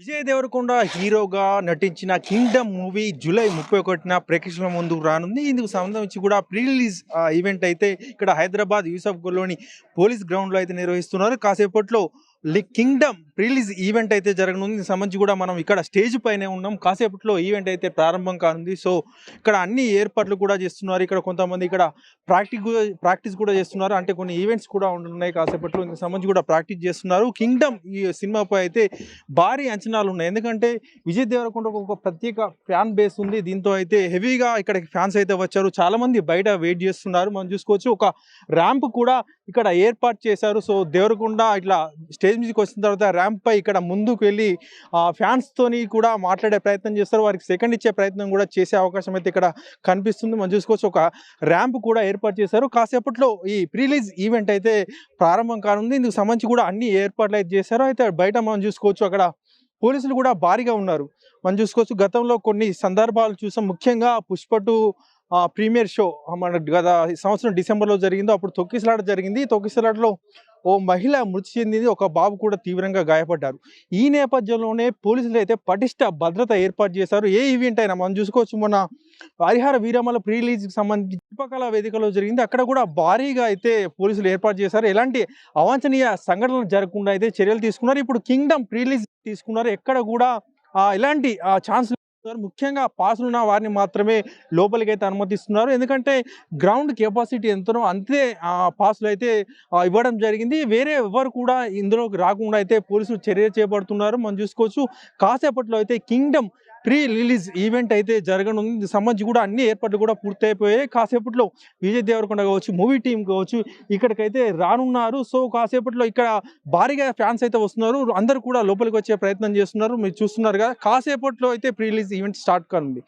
విజయ్ దేవరకొండ హీరోగా నటించిన Kingdom movie July ముప్పై ఒకటిన ప్రేక్షకుల ముందు రానుంది. ఇందుకు సంబంధించి కూడా ప్రీ రిలీజ్ ఈవెంట్ అయితే ఇక్కడ హైదరాబాద్ యూసఫ్ పోలీస్ గ్రౌండ్లో అయితే నిర్వహిస్తున్నారు. కాసేపట్లో లి కింగ్డమ్ రిలీజ్ ఈవెంట్ అయితే జరగనుంది. దీనికి సంబంధించి కూడా మనం ఇక్కడ స్టేజ్ పైనే ఉన్నాం. కాసేపట్లో ఈవెంట్ అయితే ప్రారంభం కానుంది. సో ఇక్కడ అన్ని ఏర్పాట్లు కూడా చేస్తున్నారు. ఇక్కడ కొంతమంది ఇక్కడ ప్రాక్టీస్ ప్రాక్టీస్ కూడా చేస్తున్నారు. అంటే కొన్ని ఈవెంట్స్ కూడా ఉంటున్నాయి కాసేపట్లో. దీనికి సంబంధించి కూడా ప్రాక్టీస్ చేస్తున్నారు. కింగ్డమ్ ఈ సినిమాపై అయితే భారీ అంచనాలు ఉన్నాయి. ఎందుకంటే విజయ్ దేవరకొండ ఒక ప్రత్యేక ఫ్యాన్ బేస్ ఉంది. దీంతో అయితే హెవీగా ఇక్కడికి ఫ్యాన్స్ అయితే వచ్చారు. చాలా మంది బయట వెయిట్ చేస్తున్నారు. మనం చూసుకోవచ్చు ఒక ర్యాంప్ కూడా ఇక్కడ ఏర్పాటు చేశారు. సో దేవరకొండ ఇట్లా స్టేజ్ మీదకి వచ్చిన తర్వాత ర్యాంప్ పై ఇక్కడ ముందుకు వెళ్ళి ఆ, తోని కూడా మాట్లాడే ప్రయత్నం చేస్తారు. వారికి సెకండ్ ఇచ్చే ప్రయత్నం కూడా చేసే అవకాశం అయితే ఇక్కడ కనిపిస్తుంది. మనం చూసుకోవచ్చు ఒక ర్యాంప్ కూడా ఏర్పాటు చేశారు. కాసేపట్లో ఈ ప్రీలీజ్ ఈవెంట్ అయితే ప్రారంభం కానుంది. ఇందుకు సంబంధించి కూడా అన్ని ఏర్పాట్లు అయితే చేశారు. అయితే బయట మనం చూసుకోవచ్చు అక్కడ పోలీసులు కూడా భారీగా ఉన్నారు. మనం చూసుకోవచ్చు గతంలో కొన్ని సందర్భాలు చూసాం. ముఖ్యంగా పుష్పటు ప్రీమియర్ షో మన గత సంవత్సరం డిసెంబర్లో జరిగిందో అప్పుడు తొక్కిసలాట జరిగింది. తొక్కిసలాటలో ఓ మహిళ మృతి చెందింది. ఒక బాబు కూడా తీవ్రంగా గాయపడ్డారు. ఈ నేపథ్యంలోనే పోలీసులు అయితే పటిష్ట భద్రత ఏర్పాటు చేశారు. ఏ ఈవెంట్ అయినా మనం చూసుకోవచ్చు. మొన్న హరిహర వీరమల ప్రీ రిలీజ్కి సంబంధించి శిల్పకళా వేదికలో జరిగింది. అక్కడ కూడా భారీగా అయితే పోలీసులు ఏర్పాటు చేశారు. ఎలాంటి అవాంఛనీయ సంఘటనలు జరగకుండా అయితే చర్యలు తీసుకున్నారు. ఇప్పుడు కింగ్డమ్ ప్రీ రిలీజ్ తీసుకున్నారు. ఎక్కడ కూడా ఆ, ఎలాంటి ఛాన్స్ ముఖ్యంగా పాసులు ఉన్న వారిని మాత్రమే లోపలికి అయితే అనుమతిస్తున్నారు. ఎందుకంటే గ్రౌండ్ కెపాసిటీ ఎంతనో అంతే పాసులు అయితే ఇవ్వడం జరిగింది. వేరే ఎవరు కూడా ఇందులోకి రాకుండా అయితే పోలీసులు చర్య చేపడుతున్నారు. మనం చూసుకోవచ్చు కాసేపట్లో అయితే కింగ్డమ్ ప్రీ రిలీజ్ ఈవెంట్ అయితే జరగనుంది. దీనికి సంబంధించి కూడా అన్ని ఏర్పాట్లు కూడా పూర్తయిపోయాయి. కాసేపట్లో విజయ్ దేవరకొండ కావచ్చు మూవీ టీం కావచ్చు ఇక్కడికైతే రానున్నారు. సో కాసేపట్లో ఇక్కడ భారీగా ఫ్యాన్స్ అయితే వస్తున్నారు. అందరూ కూడా లోపలికి వచ్చే ప్రయత్నం చేస్తున్నారు. మీరు చూస్తున్నారు కదా కాసేపట్లో అయితే ప్రీ రిలీజ్ ఈవెంట్ స్టార్ట్ కానుంది.